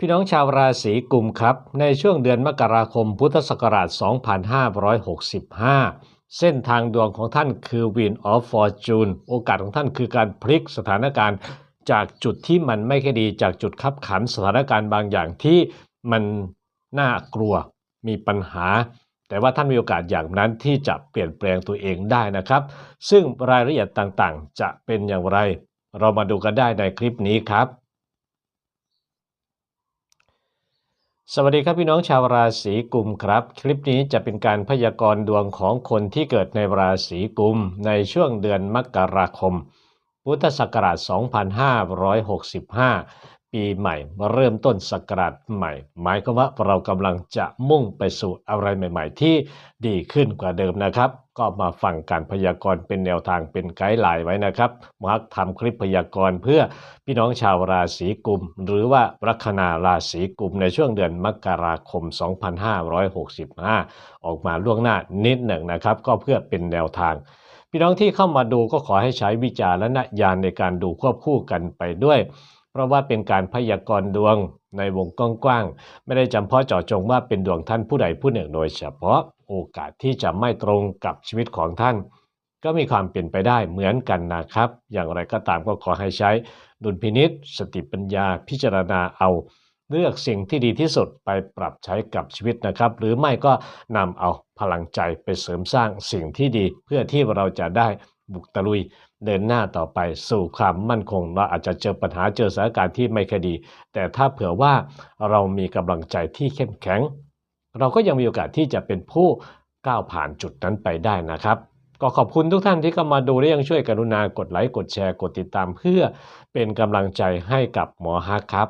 พี่น้องชาวราศีกุมครับ ในช่วงเดือนมกราคมพุทธศักราช 2565 เส้นทางดวงของท่านคือ Win of Fortune โอกาสของท่านคือการพลิกสถานการณ์ จากจุดที่มันไม่ค่อยดีจากจุดขับขันสถานการณ์บางอย่างที่มันน่ากลัวมีปัญหา แต่ว่าท่านมีโอกาสอย่างนั้นที่จะเปลี่ยนแปลงตัวเองได้นะครับ ซึ่งรายละเอียดต่างๆ จะเป็นอย่างไร เรามาดูกันได้ในคลิปนี้ครับ สวัสดีครับพี่น้องชาวราศีกุมครับ คลิปนี้จะเป็นการพยากรณ์ดวงของคนที่เกิดในราศีกุมในช่วงเดือนมกราคม พุทธศักราช 2565 ปีใหม่มาเริ่มต้นศักราชใหม่ หมายความว่าเรากำลังจะมุ่งไปสู่อะไรใหม่ ๆ ที่ดีขึ้นกว่าเดิมนะครับ ก็มาฟังการพยากรณ์เป็นแนวทางเป็นไกด์ไลน์ไว้นะครับมาร์กทำคลิปพยากรณ์เพื่อพี่น้องชาวราศีกุม หรือว่าลัคนาราศีกุมในช่วงเดือนมกราคม 2565 ออกมาล่วงหน้านิดหนึ่งนะครับ ก็เพื่อเป็นแนวทางพี่น้องที่เข้ามาดูก็ขอให้ใช้วิจารณญาณในการดูควบคู่กันไปด้วย เพราะว่าเป็นการพยากรณ์ดวงในวงกว้างๆ ไม่ได้จำเพาะเจาะจงว่าเป็นดวงท่านผู้ใดผู้หนึ่งโดยเฉพาะโอกาสที่จะไม่ตรงกับชีวิตของท่าน ก็มีความเป็นไปได้เหมือนกันนะครับ อย่างไรก็ตามก็ขอให้ใช้ดุลพินิษสติปัญญาพิจารณาเอาเลือกสิ่งที่ดีที่สุดไปปรับใช้กับชีวิตนะครับ หรือไม่ก็นำเอาพลังใจไปเสริมสร้างสิ่งที่ดีเพื่อที่เราจะได้บุกตะลุย เดินหน้าต่อไปสู่ความมั่นคงเราอาจจะเจอปัญหาเจอสถานการณ์ที่ไม่คอยดี แต่ถ้าเผื่อว่าเรามีกำลังใจที่เข้มแข็ง เราก็ยังมีโอกาสที่จะเป็นผู้ก้าวผ่านจุดนั้นไปได้นะครับ ก็ขอบคุณทุกท่านที่เข้ามาดูและยังช่วยกรุณากดไลค์กดแชร์กดติดตามเพื่อเป็นกำลังใจให้กับหมอฮักครับ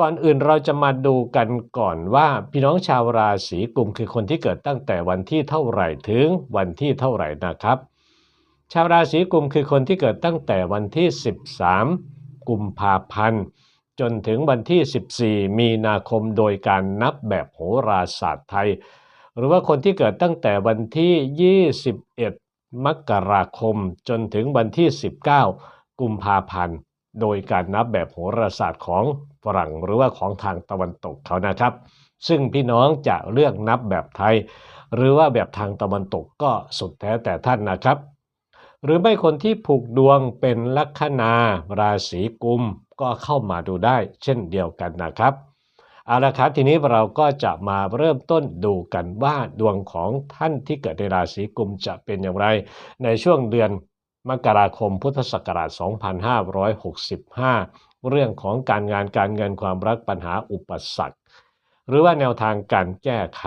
ก่อนอื่นเราจะมาดูกันก่อนว่าพี่น้องชาวราศีกุมคือคนที่เกิดตั้งแต่วันที่เท่าไหร่ถึงวันที่เท่าไหร่นะครับ ชาวราศีกุมคือคนที่เกิดตั้งแต่วันที่ 13 กุมภาพันธ์ จนถึงวันที่ 14 มีนาคมโดยการนับแบบโหราศาสตร์ไทย หรือว่าคนที่เกิดตั้งแต่วันที่ 21 มกราคม จนถึงวันที่ 19 กุมภาพันธ์ โดยการนับแบบโหราศาสตร์ของฝรั่งหรือว่าของทางตะวันตกเขานะครับ ซึ่งพี่น้องจะเลือกนับแบบไทย หรือว่าแบบทางตะวันตกก็สุดแท้แต่ท่านนะครับ หรือไม่คนที่ผูกดวงเป็นลัคนาราศีกุมก็เข้ามาดูได้เช่นเดียวกันนะครับเอาละครับทีนี้เราก็จะมาเริ่มต้นดูกันว่าดวงของท่านที่เกิดในราศีกุมจะเป็นอย่างไร ในช่วงเดือนมกราคมพุทธศักราช 2565 เรื่องของการงานการเงินความรักปัญหาอุปสรรค หรือว่าแนวทางการแก้ไข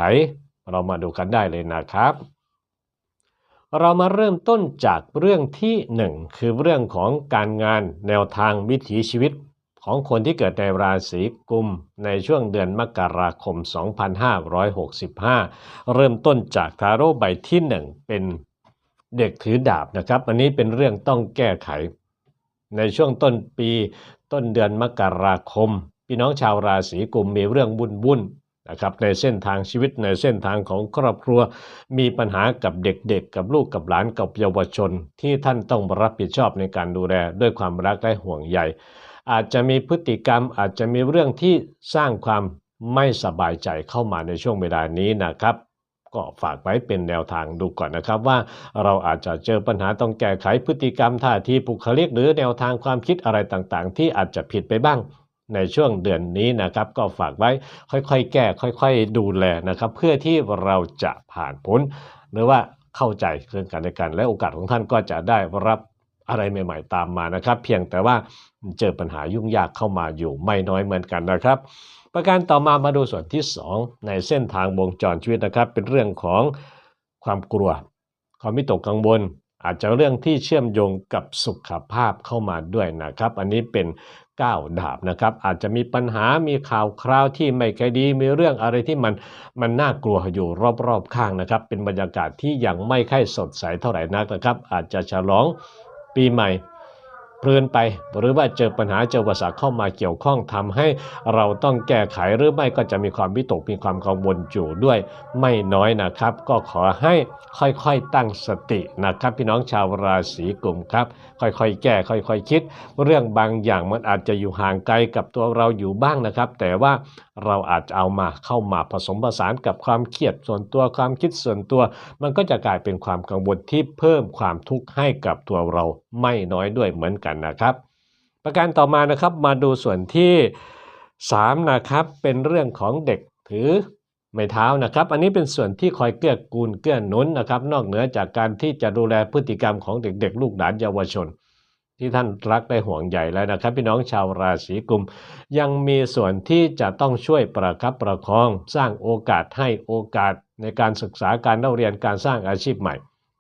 เรามาดูกันได้เลยนะครับ เรามาเริ่มต้นจากเรื่องที่หนึ่งคือเรื่องของการงานแนวทางวิถีชีวิต ของคนที่เกิดในราศีกุมในช่วงเดือนมกราคม 2565 เริ่มต้นจากทาโร่ใบที่หนึ่งเป็นเด็กถือดาบนะครับ อันนี้เป็นเรื่องต้องแก้ไข ในช่วงต้นปีต้นเดือนมกราคม พี่น้องชาวราศีกุมมีเรื่องวุ่นวุ่น นะครับในเส้นทางชีวิตในเส้นทางของครอบครัว มีปัญหากับเด็กๆ กับลูกกับหลานกับเยาวชน ที่ท่านต้องรับผิดชอบในการดูแลด้วยความรักและห่วงใยอาจจะมีพฤติกรรมอาจจะมีเรื่องที่สร้างความไม่สบายใจเข้ามาในช่วงเวลานี้นะครับ ก็ฝากไว้เป็นแนวทางดูก่อนนะครับว่าเราอาจจะเจอปัญหาต้องแก้ไขพฤติกรรมท่าทีบุคลิกหรือแนวทางความคิดอะไรต่างๆ ที่อาจจะผิดไปบ้าง ในช่วงเดือนนี้นะครับก็ฝากไว้ค่อยๆ แก้ ค่อยๆ ดูแลนะครับ เพื่อที่เราจะผ่านพ้น หรือว่าเข้าใจเรื่องการในการและโอกาสของท่านก็จะได้รับอะไรใหม่ๆ ตามมานะครับ เพียงแต่ว่าเจอปัญหายุ่งยากเข้ามาอยู่ไม่น้อยเหมือนกันนะครับ ประการต่อมามาดูส่วนที่ 2 ในเส้นทางวงจรชีวิตนะครับ เป็นเรื่องของความกลัว ความมิตกกังวล อาจจะเรื่องที่เชื่อมโยงกับสุขภาพเข้ามาด้วยนะครับ อันนี้เป็นก้าวดาบนะครับ อาจจะมีปัญหามีข่าวคราวที่ไม่ค่อยดี มีเรื่องอะไรที่มันมันน่ากลัวอยู่รอบๆข้างนะครับ เป็นบรรยากาศที่ยังไม่ค่อยสดใสเท่าไหร่นักนะครับ อาจจะฉลองปีใหม่ เพลินไป หรือว่าเจอปัญหาเจออุปสรรคเข้ามาเกี่ยวข้องทำให้เราต้องแก้ไขหรือไม่ก็จะมีความวิตกมีความกังวลอยู่ด้วยไม่น้อยนะครับ ก็ขอให้ค่อยๆตั้งสตินะครับ พี่น้องชาวราศีกุมครับ ค่อยๆ แก้ค่อยๆคิด เรื่องบางอย่างมันอาจจะอยู่ห่างไกลกับตัวเราอยู่บ้างนะครับ แต่ว่าเราอาจจะเอามาเข้ามาผสมผสานกับความเครียดส่วนตัวความคิดส่วนตัว มันก็จะกลายเป็นความกังวลที่เพิ่มความทุกข์ให้กับตัวเราไม่น้อยด้วยเหมือนกันนะครับ ประการต่อมานะครับมาดูส่วนที่ 3 นะครับ เป็นเรื่องของเด็กถือไม้เท้านะครับ อันนี้เป็นส่วนที่คอยเกื้อกูลเกื้อหนุนนะครับ นอกเหนือจากการที่จะดูแลพฤติกรรมของเด็กๆ ลูกหลานเยาวชน ที่ท่านรักได้ห่วงใหญ่แล้วนะครับ พี่น้องชาวราศีกุม ยังมีส่วนที่จะต้องช่วยประคับประคอง สร้างโอกาสให้โอกาสในการศึกษาการเล่าเรียนการสร้างอาชีพใหม่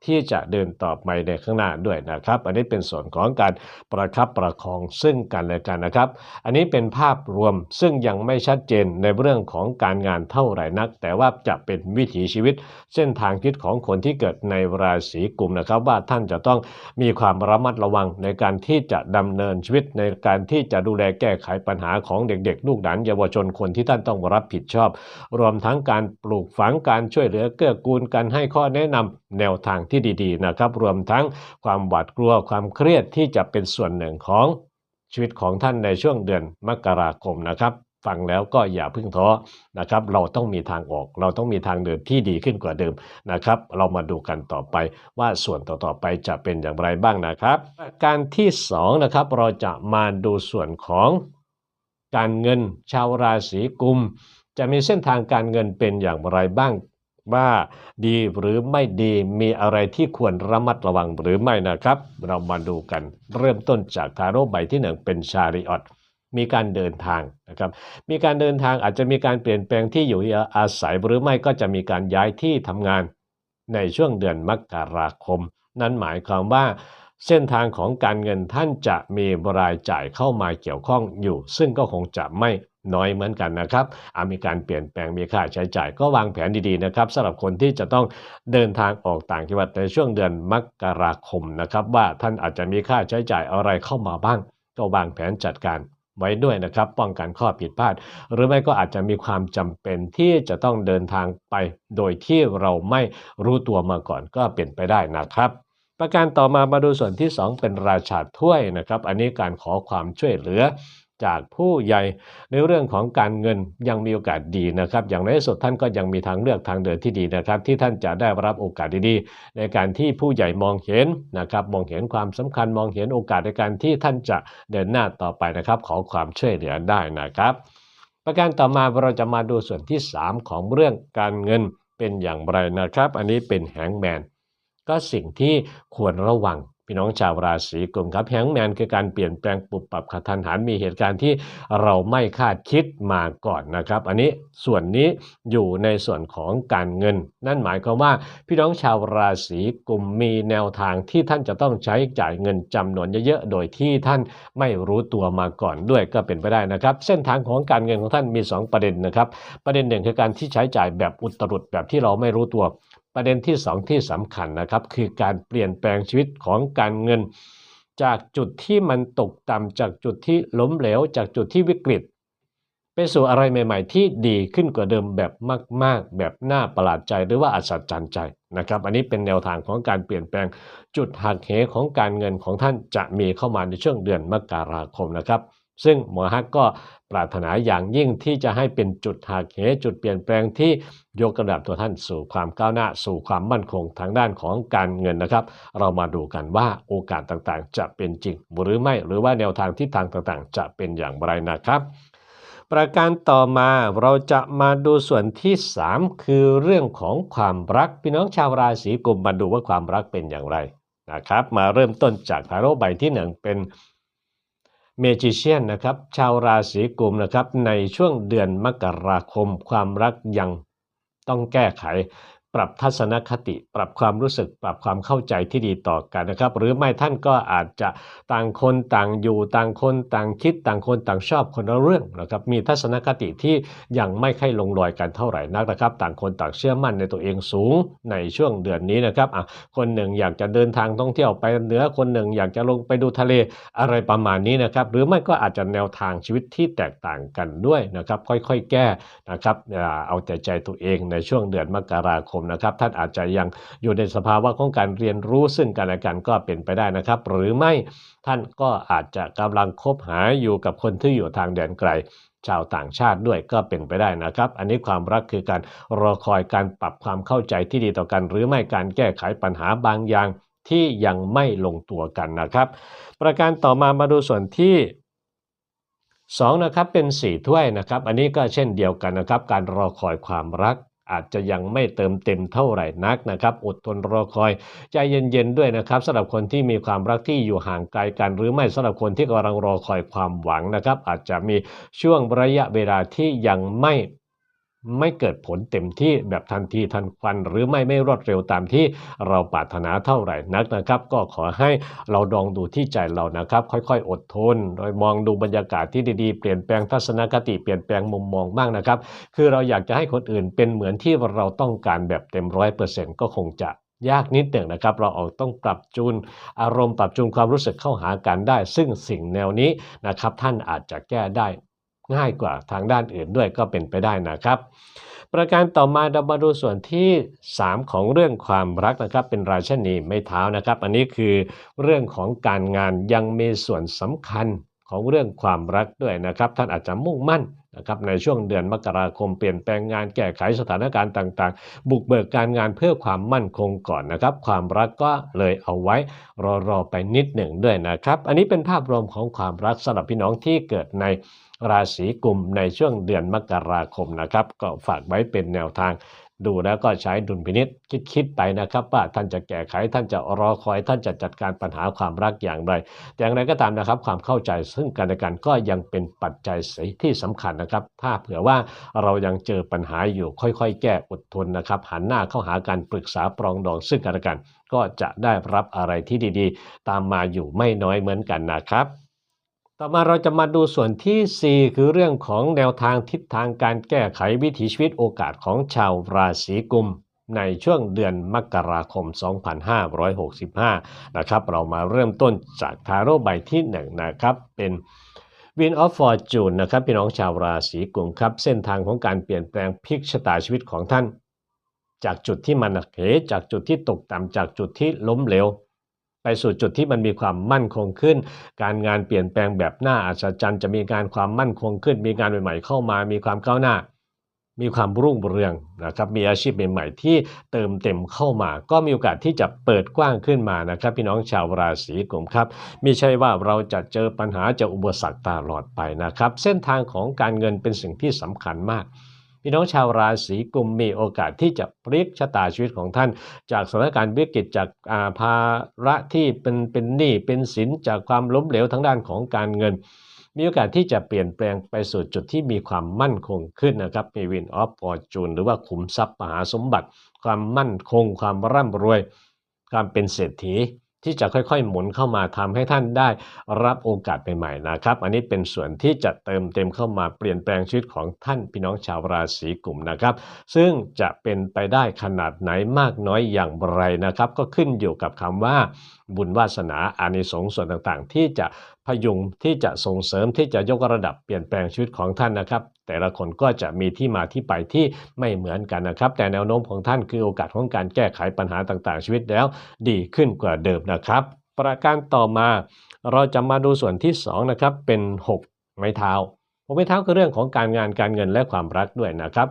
ที่จะเดินต่อไปในข้างหน้าด้วยนะครับ อันนี้เป็นส่วนของการประคับประคองซึ่งกันและกันนะครับ อันนี้เป็นภาพรวมซึ่งยังไม่ชัดเจนในเรื่องของการงานเท่าไหร่นัก แต่ว่าจะเป็นวิถีชีวิต เส้นทางคิดของคนที่เกิดในราศีกุมนะครับ ว่าท่านจะต้องมีความระมัดระวังในการที่จะดำเนินชีวิต ในการที่จะดูแลแก้ไขปัญหาของเด็กๆ ลูกหลานเยาวชนคนที่ท่านต้องรับผิดชอบ รวมทั้งการปลูกฝังการช่วยเหลือเกื้อกูลกันให้ข้อแนะนำแนวทางที่ดีๆนะครับรวมทั้งความหวาดกลัวความเครียดที่จะเป็นส่วนหนึ่งของชีวิตของท่านในช่วงเดือนมกราคมนะครับ ฟังแล้วก็อย่าเพึ่งท้อนะครับ เราต้องมีทางออก เราต้องมีทางเดินที่ดีขึ้นกว่าเดิมนะครับ เรามาดูกันต่อไปว่าส่วนต่อๆไปจะเป็นอย่างไรบ้างนะครับ การที่สองนะครับเราจะมาดูส่วนของการเงินชาวราศีกุม จะมีเส้นทางการเงินเป็นอย่างไรบ้าง ว่าดีหรือไม่ดีมีอะไรที่ควรระมัดระวังหรือไม่นะครับ เรามาดูกันเริ่มต้นจากทาโร่ใบที่หนึ่งเป็นชาริออตมีการเดินทางนะครับ มีการเดินทางอาจจะมีการเปลี่ยนแปลงที่อยู่อาศัยหรือไม่ก็จะมีการย้ายที่ทำงานในช่วงเดือนมกราคม นั่นหมายความว่า เส้นทางของการเงินท่านจะมีรายจ่ายเข้ามาเกี่ยวข้องอยู่ ซึ่งก็คงจะไม่น้อยเหมือนกันนะครับอามีการเปลี่ยนแปลงมีค่าใช้จ่าย ก็วางแผนดีๆนะครับสำหรับคนที่จะต้องเดินทางออกต่างจังหวัดในช่วงเดือนมกราคมนะครับ ว่าท่านอาจจะมีค่าใช้จ่ายอะไรเข้ามาบ้าง ก็วางแผนจัดการไว้ด้วยนะครับ ป้องกันข้อผิดพลาด หรือไม่ก็อาจจะมีความจำเป็นที่จะต้องเดินทางไป โดยที่เราไม่รู้ตัวมาก่อนก็เป็นไปได้นะครับประการต่อมามาดูส่วนที่ 2 เป็นราชาถ้วยนะครับ อันนี้การขอความช่วยเหลือ จากผู้ใหญ่ในเรื่องของการเงินยังมีโอกาสดีนะครับ อย่างในที่สุดท่านก็ยังมีทางเลือกทางเดินที่ดีนะครับ ที่ท่านจะได้รับโอกาสดีๆ ในการที่ผู้ใหญ่มองเห็นนะครับ มองเห็นความสำคัญมองเห็นโอกาสในการที่ท่านจะเดินหน้าต่อไปนะครับ ขอความช่วยเหลือได้นะครับ ประการต่อมาเราจะมาดูส่วนที่ 3 ของเรื่องการเงินเป็นอย่างไรนะครับ อันนี้เป็นแฮงแมนก็สิ่งที่ควรระวัง พี่น้องชาวราศีกลุ่มครับแฮงแมนคือการเปลี่ยนแปลงปรับปรับขัดทันหันมีเหตุการณ์ที่เราไม่คาดคิดมาก่อนนะครับ อันนี้ส่วนนี้อยู่ในส่วนของการเงิน นั่นหมายความว่าพี่น้องชาวราศีกลุ่มมีแนวทางที่ท่านจะต้องใช้จ่ายเงินจำนวนเยอะๆโดยที่ท่านไม่รู้ตัวมาก่อนด้วยก็เป็นไปได้นะครับ เส้นทางของการเงินของท่านมี 2 ประเด็นนะครับ ประเด็นหนึ่งคือการที่ใช้จ่ายแบบอุตรุดแบบที่เราไม่รู้ตัว ประเด็นที่ 2 ที่สำคัญนะครับ คือการเปลี่ยนแปลงชีวิตของการเงิน จากจุดที่มันตกต่ำจากจุดที่ล้มเหลว จากจุดที่วิกฤต ไปสู่อะไรใหม่ ๆ ที่ดีขึ้นกว่าเดิมแบบมาก ๆ แบบน่าประหลาดใจหรือว่าอัศจรรย์ใจนะครับ อันนี้เป็นแนวทางของการเปลี่ยนแปลงจุดหักเหของการเงินของท่านจะมีเข้ามาในช่วงเดือนมกราคมนะครับ ซึ่งหมอฮักก็ปรารถนาอย่างยิ่งที่จะให้เป็นจุดหักเหจุดเปลี่ยนแปลงที่ยกระดับตัวท่านสู่ความก้าวหน้า สู่ความมั่นคงทางด้านของการเงินนะครับ เรามาดูกันว่าโอกาสต่างๆ จะเป็นจริง หรือไม่หรือว่าแนวทางทิศทางต่างๆ จะเป็นอย่างไรนะครับ ประการต่อมาเราจะมาดูส่วนที่ 3 คือเรื่องของความรักพี่น้องชาวราศีกุมมาดูว่าความรักเป็นอย่างไรนะครับ มาเริ่มต้นจากทาโร่ใบที่หนึ่งเป็น เมจิเชียนนะครับชาวราศีกุมนะครับในช่วงเดือนมกราคมความรักยังต้องแก้ไข ปรับทัศนคติ ปรับความรู้สึก ปรับความเข้าใจที่ดีต่อกันนะครับ หรือไม่ท่านก็อาจจะต่างคนต่างอยู่ต่างคนต่างคิดต่างคนต่างชอบคนละเรื่องนะครับ มีทัศนคติที่ยังไม่ค่อยลงรอยกันเท่าไหร่นักนะครับ ต่างคนต่างเชื่อมั่นในตัวเองสูงในช่วงเดือนนี้นะครับอะคนหนึ่งอยากจะเดินทางท่องเที่ยวไปเหนือคนหนึ่งอยากจะลงไปดูทะเลอะไรประมาณนี้นะครับ หรือไม่ก็อาจจะแนวทางชีวิตที่แตกต่างกันด้วยนะครับ ค่อยๆ แก้นะครับเอาแต่ใจตัวเองในช่วงเดือนมกราคมนะครับท่านอาจจะยังอยู่ในสภาวะของการเรียนรู้ซึ่งกันและกันก็เป็นไปได้นะครับ หรือไม่ท่านก็อาจจะกำลังคบหาอยู่กับคนที่อยู่ทางแดนไกลชาวต่างชาติด้วยก็เป็นไปได้นะครับ อันนี้ความรักคือการรอคอยการปรับความเข้าใจที่ดีต่อกัน หรือไม่การแก้ไขปัญหาบางอย่างที่ยังไม่ลงตัวกันนะครับ ประการต่อมามาดูส่วนที่2นะครับเป็น 4 ถ้วยนะครับ อันนี้ก็เช่นเดียวกันนะครับ การรอคอยความรัก อาจจะยังไม่เติมเต็มเท่าไหร่นักนะครับ อดทนรอคอย ใจเย็นๆด้วยนะครับสำหรับคนที่มีความรักที่อยู่ห่างไกลกันหรือไม่สำหรับคนที่กำลังรอคอยความหวังนะครับ อาจจะมีช่วงระยะเวลาที่ยังไม่ ไม่เกิดผลเต็มที่แบบทันทีทันควัน หรือไม่ไม่รวดเร็วตามที่เราปรารถนาเท่าไหร่นักนะครับ ก็ขอให้เราลองดูที่ใจเรานะครับ ค่อยๆ อดทน โดยมองดูบรรยากาศที่ดีๆ เปลี่ยนแปลงทัศนคติเปลี่ยนแปลงมุมมองบ้างนะครับ คือเราอยากจะให้คนอื่นเป็นเหมือนที่เราต้องการแบบเต็มร้อยเปอร์เซ็นต์ก็คงจะยากนิดหนึ่งนะครับ เราออกต้องปรับจูนอารมณ์ปรับจูนความรู้สึกเข้าหากันได้ ซึ่งสิ่งแนวนี้นะครับ ท่านอาจจะแก้ได้ ง่ายกว่าทางด้านอื่นด้วยก็เป็นไปได้นะครับ ประการต่อมาเรามาดูส่วนที่ 3 ของเรื่องความรักนะครับ เป็นราชนีไม่เท้านะครับ อันนี้คือเรื่องของการงานยังมีส่วนสำคัญของเรื่องความรักด้วยนะครับ ท่านอาจจะมุ่งมั่นนะครับในช่วงเดือนมกราคมเปลี่ยนแปลงงานแก้ไขสถานการณ์ต่างๆ บุกเบิกการงานเพื่อความมั่นคงก่อนนะครับ ความรักก็เลยเอาไว้รอๆไปนิดหนึ่งด้วยนะครับ อันนี้เป็นภาพรวมของความรักสำหรับพี่น้องที่เกิดใน ราศีกุมในช่วงเดือนมกราคมนะครับ ก็ฝากไว้เป็นแนวทางดูแล้วก็ใช้ดุลพินิษคิดๆไปนะครับ ว่าท่านจะแก้ไขท่านจะรอคอย ท่านจะจัดการปัญหาความรักอย่างไรแต่อย่างไรก็ตามนะครับ ความเข้าใจซึ่งกันและกันก็ยังเป็นปัจจัยสีที่สำคัญนะครับ ถ้าเผื่อว่าเรายังเจอปัญหาอยู่ค่อยๆ แก้อดทนนะครับ หันหน้าเข้าหาการปรึกษาปรองดองซึ่งกันและกัน ก็จะได้รับอะไรที่ดีๆ ตามมาอยู่ไม่น้อยเหมือนกันนะครับ ต่อมาเราจะมาดูส่วนที่ 4 คือเรื่องของแนวทางทิศทางการแก้ไขวิถีชีวิตโอกาสของชาวราศีกุม ในช่วงเดือนมกราคม 2565 นะครับ เรามาเริ่มต้นจากทาโร่ใบที่ 1 นะครับ เป็น Win of Fortune นะครับ พี่น้องชาวราศีกุมครับ เส้นทางของการเปลี่ยนแปลงพลิกชะตาชีวิตของท่าน จากจุดที่มันเหจากจุดที่ตกต่ำจากจุดที่ล้มเหลว ไปสู่จุดที่มันมีความมั่นคงขึ้น การงานเปลี่ยนแปลงแบบหน้าอัศจรรย์จะมีการความมั่นคงขึ้น มีงานใหม่ๆเข้ามา มีความก้าวหน้า มีความรุ่งเรืองนะครับมีอาชีพใหม่ๆที่เติมเต็มเข้ามา ก็มีโอกาสที่จะเปิดกว้างขึ้นมานะครับ พี่น้องชาวราศีกุมครับไม่ใช่ว่าเราจะเจอปัญหาเจะอุปสรรคตลอดไปนะครับ เส้นทางของการเงินเป็นสิ่งที่สำคัญมาก พี่น้องชาวราศีกุมมีโอกาสที่จะพลิกชะตาชีวิตของท่าน จากสถานการณ์วิกฤตจากอาภาระที่เป็นเป็นหนี้เป็นสินจากความล้มเหลวทางด้านของการเงิน มีโอกาสที่จะเปลี่ยนแปลงไปสู่จุดที่มีความมั่นคงขึ้นนะครับมีวินออฟฟอร์จูนหรือว่าขุมทรัพย์มหาสมบัติ ความมั่นคง ความร่ำรวย ความเป็นเศรษฐี ที่จะค่อยๆ หมุนเข้ามาทำให้ท่านได้รับโอกาสใหม่ๆนะครับ อันนี้เป็นส่วนที่จะเติมเต็มเข้ามาเปลี่ยนแปลงชีวิตของท่านพี่น้องชาวราศีกุมนะครับ ซึ่งจะเป็นไปได้ขนาดไหนมากน้อยอย่างไรนะครับ ก็ขึ้นอยู่กับคำว่าบุญวาสนาอานิสงส์ส่วนต่างๆ ที่จะ พยุงที่จะส่งเสริมที่จะยกระดับเปลี่ยนแปลงชีวิตของท่านนะครับ แต่ละคนก็จะมีที่มาที่ไปที่ไม่เหมือนกันนะครับ แต่แนวโน้มของท่านคือโอกาสของการแก้ไขปัญหาต่างๆ ชีวิตแล้ว ดีขึ้นกว่าเดิมนะครับ ประการต่อมาเราจะมาดูส่วนที่2นะครับเป็น 6 ไม้เท้า หกไม้เท้าคือเรื่องของการงานการเงินและความรักด้วยนะครับ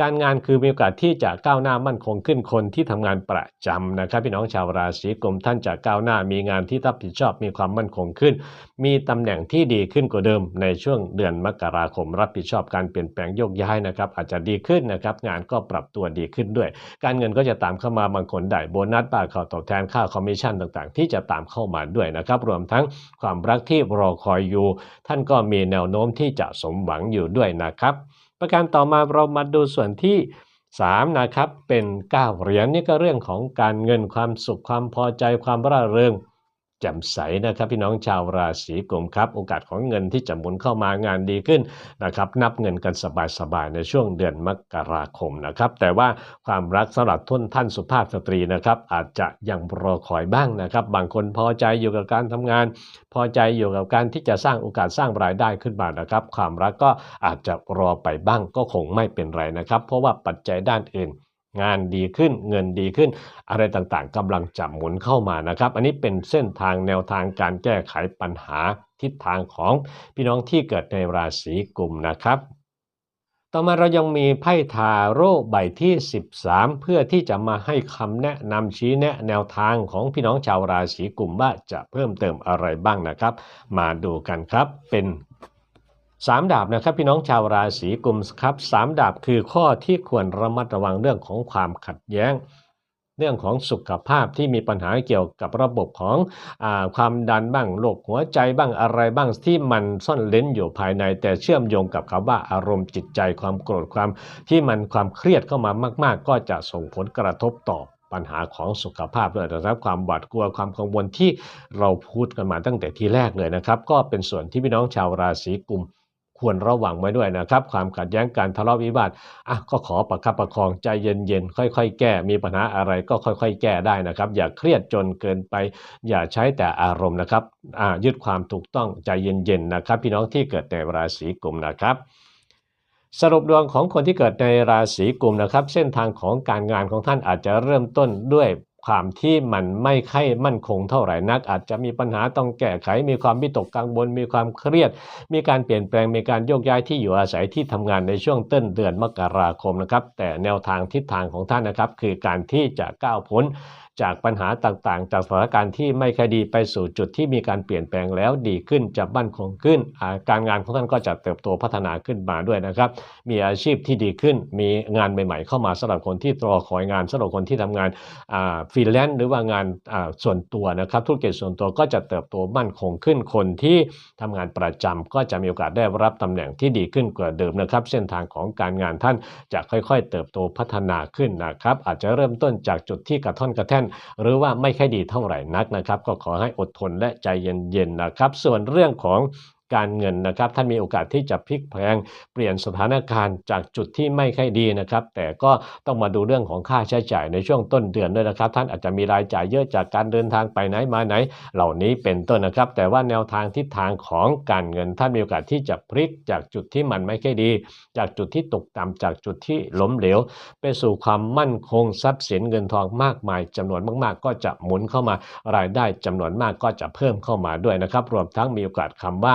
การงานคือมีโอกาสที่จะก้าวหน้ามั่นคงขึ้นคนที่ทำงานประจำนะครับ พี่น้องชาวราศีกุมท่านจะก้าวหน้ามีงานที่รับผิดชอบมีความมั่นคงขึ้น มีตำแหน่งที่ดีขึ้นกว่าเดิม ในช่วงเดือนมกราคม รับผิดชอบการเปลี่ยนแปลงโยกย้ายนะครับอาจจะดีขึ้นนะครับงานก็ปรับตัวดีขึ้นด้วย การเงินก็จะตามเข้ามาบางคนได้โบนัสบ้างค่าวตอบแทนค่าคอมมิชชั่นต่างๆ ที่จะตามเข้ามาด้วยนะครับรวมทั้งความรักที่รอคอยอยู่ ท่านก็มีแนวโน้มที่จะสมหวังอยู่ด้วยนะครับ ประการต่อมาเรามาดูส่วนที่ 3 นะครับ เป็น 9 เหรียญนี่ก็เรื่องของการเงินความสุขความพอใจความร่าเริง แจ่มใสนะครับพี่น้องชาวราศีกุมครับโอกาสของเงินที่จะหมุนเข้ามางานดีขึ้นนะครับนับเงินกันสบายๆในช่วงเดือนมกราคมนะครับแต่ว่าความรักสำหรับทุนท่านสุภาพสตรีนะครับอาจจะยังรอคอยบ้างนะครับ บางคนพอใจอยู่กับการทำงาน พอใจอยู่กับการที่จะสร้างโอกาสสร้างรายได้ขึ้นมานะครับ ความรักก็อาจจะรอไปบ้างก็คงไม่เป็นไรนะครับ เพราะว่าปัจจัยด้านอื่น งานดีขึ้นเงินดีขึ้น อะไรต่างๆกำลังจะหมุนเข้ามานะครับ อันนี้เป็นเส้นทางแนวทางการแก้ไขปัญหาทิศทางของพี่น้องที่เกิดในราศีกุมนะครับต่อมาเรายังมีไพ่ทาโร่ใบที่ 13 เพื่อที่จะมาให้คำแนะนำชี้แนะแนวทางของพี่น้องชาวราศีกุมว่าจะเพิ่มเติมอะไรบ้างนะครับ มาดูกันครับเป็น สามดาบนะครับพี่น้องชาวราศีกุมครับสามดาบคือข้อที่ควรระมัดระวังเรื่องของความขัดแย้ง เรื่องของสุขภาพที่มีปัญหาเกี่ยวกับระบบของอความดันบ้างโรคหัวใจบ้างอะไรบ้างที่มันซ่อนเล้นอยู่ภายใน แต่เชื่อมโยงกับคำว่าอารมณ์จิตใจความโกรธความที่มันความเครียดเข้ามามาก ๆ ก็จะส่งผลกระทบต่อปัญหาของสุขภาพด้วยนะครับความหวาดกลัวความกังวลที่เราพูดกันมาตั้งแต่ทีแรกเลยนะครับ ก็เป็นส่วนที่พี่น้องชาวราศีกุม ควรระวังไว้ด้วยนะครับ ความขัดแย้งการทะเลาะวิวาทอะก็ขอประคับประคองใจเย็นๆค่อยๆ แก้ มีปัญหาอะไรก็ค่อย ๆ แก้ได้นะครับ อย่าเครียดจนเกินไป อย่าใช้แต่อารมณ์นะครับอ่ายึดความถูกต้องใจเย็นๆนะครับ พี่น้องที่เกิดในราศีกุมนะครับสรุปดวงของคนที่เกิดในราศีกุมนะครับ เส้นทางของการงานของท่านอาจจะเริ่มต้นด้วย ความที่มันไม่ค่อยมั่นคงเท่าไหร่นัก อาจจะมีปัญหาต้องแก้ไข มีความวิตกกังวลมีความเครียด มีการเปลี่ยนแปลงมีการโยกย้ายที่อยู่อาศัยที่ทำงานในช่วงต้นเดือนมกราคมนะครับ แต่แนวทางทิศทางของท่านนะครับ คือการที่จะก้าวพ้น จากปัญหาต่างๆ จากสถานการณ์ที่ไม่คดีไปสู่จุดที่มีการเปลี่ยนแปลงแล้วดีขึ้นจะมั่นคงขึ้นาการงานของท่านก็จะเติบโตพัฒนาขึ้นมาด้วยนะครับ มีอาชีพที่ดีขึ้น มีงานใหม่ ๆ เข้ามาสำหรับคนที่รอคอยงานสำหรับคนที่ทำงานฟรีแลนซ์หรือว่างานาส่วนตัวนะครับ ธุรกิจส่วนตัวก็จะเติบโตมั่นคงขึ้น คนที่ทำงานประจำก็จะมีโอกาสได้รับตำแหน่งที่ดีขึ้นกว่าเดิมนะครับ เส้นทางของการงานท่านจะค่อยๆ เติบโตพัฒนาขึ้นนะครับ อาจจะเริ่มต้นจากจุดที่กระท่อนกระแท่นหรือว่าไม่ค่อยดีเท่าไหร่นักนะครับ ก็ขอให้อดทนและใจเย็นๆนะครับ ส่วนเรื่องของ การเงินนะครับท่านมีโอกาสที่จะพลิกแพลงเปลี่ยนสถานการณ์จากจุดที่ไม่ค่อยดีนะครับแต่ก็ต้องมาดูเรื่องของค่าใช้จ่ายในช่วงต้นเดือนด้วยนะครับ ท่านอาจจะมีรายจ่ายเยอะจากการเดินทางไปไหนมาไหน เหล่านี้เป็นต้นนะครับ แต่ว่าแนวทางทิศทางของการเงินท่านมีโอกาสที่จะพลิกจากจุดที่มันไม่ค่อยดี จากจุดที่ตกต่ำจากจุดที่ล้มเหลว ไปสู่ความมั่นคงทรัพย์สินเงินทองมากมายจำนวนมาก ๆ ก็จะหมุนเข้ามารายได้จำนวนมากก็จะเพิ่มเข้ามาด้วยนะครับ รวมทั้งมีโอกาสคำว่า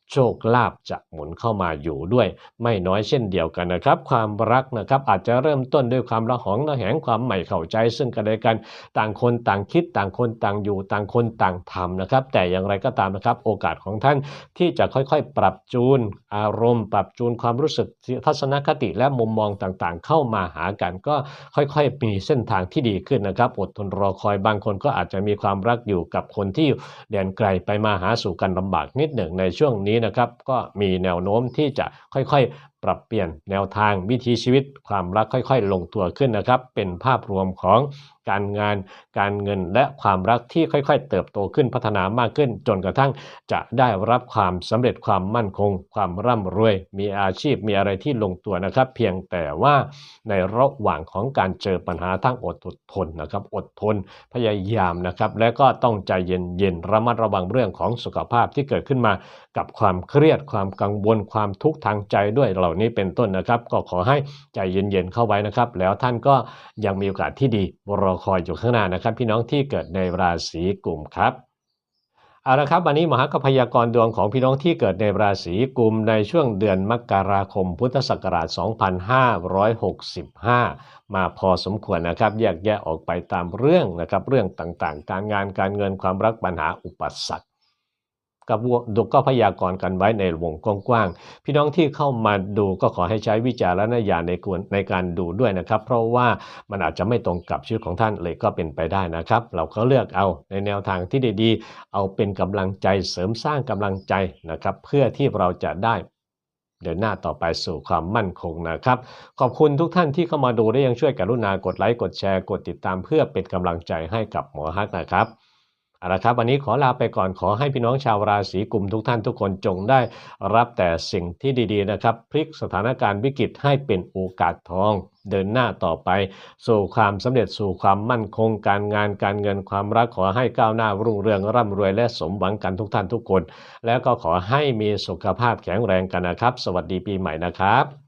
โชคลาภจะหมุนเข้ามาอยู่ด้วย ไม่น้อยเช่นเดียวกันนะครับ ความรักนะครับอาจจะเริ่มต้นด้วยความระหองระแหงความใหม่เข้าใจ ซึ่งกันและกันต่างคนต่างคิดต่างคนต่างอยู่ต่างคนต่างทำนะครับ แต่อย่างไรก็ตามนะครับ โอกาสของท่านที่จะค่อยๆ ปรับจูน อารมณ์ ปรับจูนความรู้สึกทัศนคติและมุมมองต่างๆ เข้ามาหากันก็ค่อยๆ มีเส้นทางที่ดีขึ้นนะครับ อดทนรอคอยบางคนก็อาจจะมีความรักอยู่กับคนที่อยู่แดนไกลไปมาหาสู่กันลำบากนิดหนึ่งในช่วงนี้นะครับก็มีแนวโน้มที่จะค่อยๆ ปรับเปลี่ยนแนวทางวิถีชีวิตความรักค่อยๆ ลงตัวขึ้นนะครับ เป็นภาพรวมของการงานการเงินและความรักที่ค่อยๆ เติบโตขึ้นพัฒนามากขึ้น จนกระทั่งจะได้รับความสำเร็จความมั่นคง ความร่ำรวย มีอาชีพมีอะไรที่ลงตัวนะครับ เพียงแต่ว่าในระหว่างของการเจอปัญหาทั้งอดทนนะครับอดทนพยายามนะครับ และก็ต้องใจเย็นๆระมัดระวังเรื่องของสุขภาพที่เกิดขึ้นมากับความเครียดความกังวลความทุกข์ทางใจด้วยเหล่านี้เป็นต้นนะครับ ก็ขอให้ใจเย็นๆเข้าไว้นะครับ แล้วท่านก็ยังมีโอกาสที่ดีรอคอยอยู่ข้างหน้านะครับ พี่น้องที่เกิดในราศีกุมครับเอาละครับวันนี้มหากพยากรดวงของพี่น้องที่เกิดในราศีกุมในช่วงเดือนมกราคมพุทธศักราช 2565 มาพอสมควรนะครับแยกแยะออกไปตามเรื่องนะครับเรื่องต่างๆ การงานการเงินความรักปัญหาอุปสรรค กับดูก็พยากรณ์กันไว้ในวงกว้างๆ พี่น้องที่เข้ามาดูก็ขอให้ใช้วิจารณญาณในกวนในการดูด้วยนะครับ เพราะว่ามันอาจจะไม่ตรงกับชีวิตของท่านเลยก็เป็นไปได้นะครับ เราก็เลือกเอาในแนวทางที่ดีๆ เอาเป็นกำลังใจเสริมสร้างกำลังใจนะครับ เพื่อที่เราจะได้เดินหน้าต่อไปสู่ความมั่นคงนะครับ ขอบคุณทุกท่านที่เข้ามาดูและยังช่วยกรุณากดไลค์กดแชร์กดติดตามเพื่อเป็นกำลังใจให้กับหมอฮักนะครับ เอาละครับวันนี้ขอลาไปก่อนขอให้พี่น้องชาวราศีกุมทุกท่านทุกคนจงได้รับแต่สิ่งที่ดีๆนะครับ พลิกสถานการณ์วิกฤตให้เป็นโอกาสทอง เดินหน้าต่อไป สู่ความสำเร็จสู่ความมั่นคง การงานการเงินความรักขอให้ก้าวหน้ารุ่งเรืองร่ำรวยและสมหวังกันทุกท่านทุกคน แล้วก็ขอให้มีสุขภาพแข็งแรงกันนะครับ สวัสดีปีใหม่นะครับ